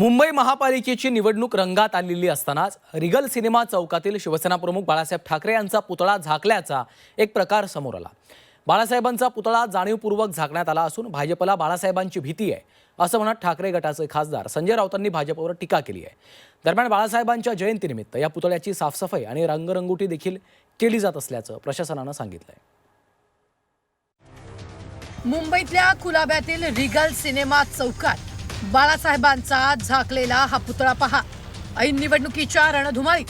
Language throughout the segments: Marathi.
मुंबई महापालिकेची निवडणूक रंगात आलेली असतानाच रिगल सिनेमा चौकातील शिवसेना प्रमुख बाळासाहेब ठाकरे यांचा पुतळा झाकल्याचा एक प्रकार समोर आला. बाळासाहेबांचा पुतळा जाणीवपूर्वक झाकण्यात आला असून भाजपला बाळासाहेबांची भीती आहे असं म्हणत ठाकरे गटाचे खासदार संजय राऊतांनी भाजपवर टीका केली आहे. दरम्यान बाळासाहेबांच्या जयंतीनिमित्त या पुतळ्याची साफसफाई आणि रंगरंगोटी देखील केली जात असल्याचं प्रशासनानं सांगितलंय. मुंबईतल्या कुलाब्यातील रिगल सिनेमा चौकात बाळासाहेबांचा झाकलेला हा पुतळा पहा. ऐन निवडणुकीच्या रणधुमाळीत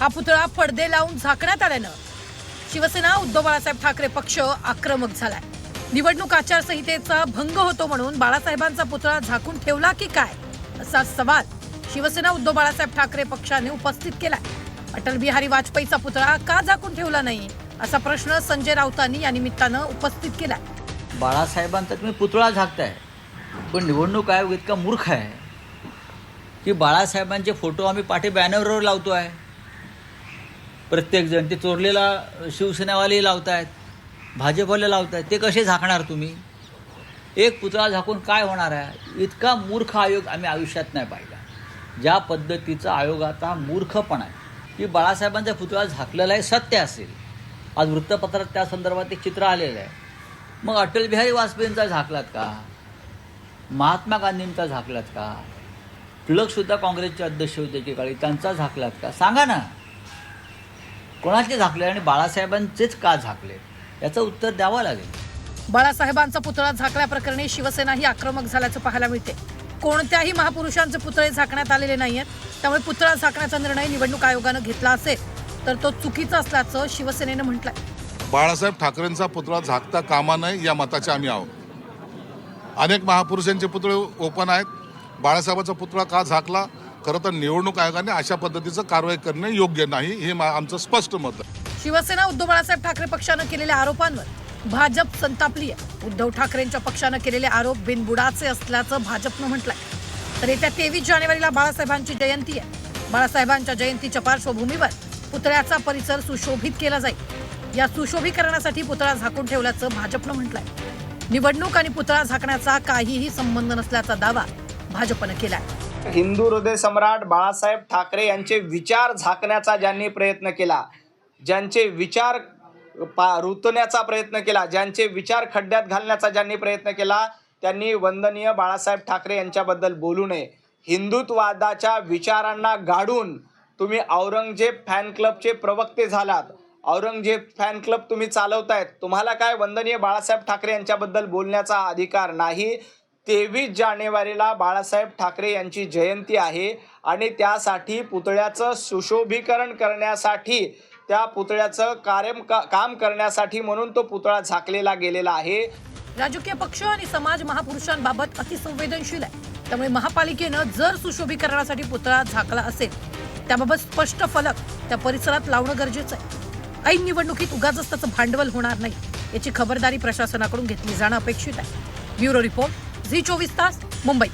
हा पुतळा पडदे लावून झाकण्यात आल्यानं शिवसेना उद्धव बाळासाहेब ठाकरे पक्ष आक्रमक झालाय. निवडणूक आचारसंहितेचा भंग होतो म्हणून बाळासाहेबांचा पुतळा झाकून ठेवला की काय? असा सवाल शिवसेना उद्धव बाळासाहेब ठाकरे पक्षाने उपस्थित केलाय. अटल बिहारी वाजपेयीचा पुतळा का झाकून ठेवला नाही? असा प्रश्न संजय राऊतांनी या निमित्तानं उपस्थित केलाय. बाळासाहेबांचा तुम्ही पुतळा झाकताय. पण निवडणूक आयोग इतका मूर्ख आहे की बाळासाहेबांचे फोटो आम्ही पाठी बॅनरवर लावतो आहे. प्रत्येकजण ते चोरलेला शिवसेनावाले लावत आहेत भाजपवाले लावत आहेत ते कसे झाकणार तुम्ही? एक पुतळा झाकून काय होणार आहे? इतका मूर्ख आयोग आम्ही आयुष्यात नाही पाहिला. ज्या पद्धतीचा आयोग आता मूर्खपणा आहे. की बाळासाहेबांचा पुतळा झाकलेला आहे सत्य असेल. आज वृत्तपत्रात त्या संदर्भात एक चित्र आलेलं आहे. मग अटल बिहारी वाजपेयींचा झाकलात का? महात्मा गांधींचा झाकलात का? टिळकसुद्धा काँग्रेसचे अध्यक्ष होते एकेकाळी त्यांचा झाकलात का? सांगा ना. कोणाचे झाकले आणि बाळासाहेबांचेच का झाकले? याचं उत्तर द्यावं लागेल. बाळासाहेबांचा पुतळा झाकल्याप्रकरणी शिवसेना ही आक्रमक झाल्याचं पाहायला मिळते. कोणत्याही महापुरुषांचे पुतळे झाकण्यात आलेले नाहीयेत. त्यामुळे पुतळा झाकण्याचा निर्णय निवडणूक आयोगानं घेतला असेल तर तो चुकीचा असल्याचं शिवसेनेनं म्हटलंय. बाळासाहेब ठाकरेंचा पुतळा झाकता कामा नये या मताचे आम्ही आहोत. अनेक महापुरुषांचे पुतळे ओपन आहेत. बाळासाहेबांचा पुतळा का झाकला? खरं तर निवडणूक आयोगाने अशा पद्धतीचं कारवाई करणे योग्य नाही हे मा- आमचं स्पष्ट मत आहे. शिवसेना उद्धव बाळासाहेब ठाकरे पक्षानं केलेल्या आरोपांवर भाजप संतापली आहे. उद्धव ठाकरेंच्या पक्षानं केलेले आरोप बिनबुडाचे असल्याचं भाजपनं म्हटलंय. तर येत्या तेवीस जानेवारीला बाळासाहेबांची जयंती आहे. बाळासाहेबांच्या जयंतीच्या पार्श्वभूमीवर पुतळ्याचा परिसर सुशोभित केला जाईल. या सुशोभीकरणासाठी पुतळा झाकून ठेवल्याचं भाजपनं म्हटलंय. निवडणूक आणि पुतळा झाकण्याचा काहीही संबंध नसल्याचा दावा भाजपनं केलाय. हिंदू हृदय सम्राट बाळासाहेब ठाकरे यांचे विचार झाकण्याचा ज्यांनी प्रयत्न केला ज्यांचे विचार पा रुतण्याचा प्रयत्न केला ज्यांचे विचार खड्ड्यात घालण्याचा ज्यांनी प्रयत्न केला त्यांनी वंदनीय बाळासाहेब ठाकरे यांच्याबद्दल बोलू नये. हिंदुत्ववादाच्या विचारांना गाडून तुम्ही औरंगजेब फॅन क्लबचे प्रवक्ते झालात. औरंगजेब फॅन क्लब तुम्ही चालवतायत. तुम्हाला काय वंदनीय बाळासाहेब ठाकरे यांच्याबद्दल बोलण्याचा अधिकार नाही? तेवीस जानेवारीला बाळासाहेब ठाकरे यांची जयंती आहे आणि त्यासाठी पुतळ्याचं सुशोभीकरण करण्यासाठी त्या पुतळ्याचं कार्य का काम करण्यासाठी म्हणून तो पुतळा झाकलेला गेलेला आहे. राजकीय पक्ष आणि समाज महापुरुषांबाबत अतिसंवेदनशील आहे. त्यामुळे महापालिकेनं जर सुशोभीकरणासाठी पुतळा झाकला असेल त्याबाबत स्पष्ट फलक त्या परिसरात लावणं गरजेचं आहे. ऐन निवडणुकीत उगाच त्याचं भांडवल होणार नाही याची खबरदारी प्रशासनाकडून घेतली जाणं अपेक्षित आहे. ब्युरो रिपोर्ट झी चोवीस तास मुंबई.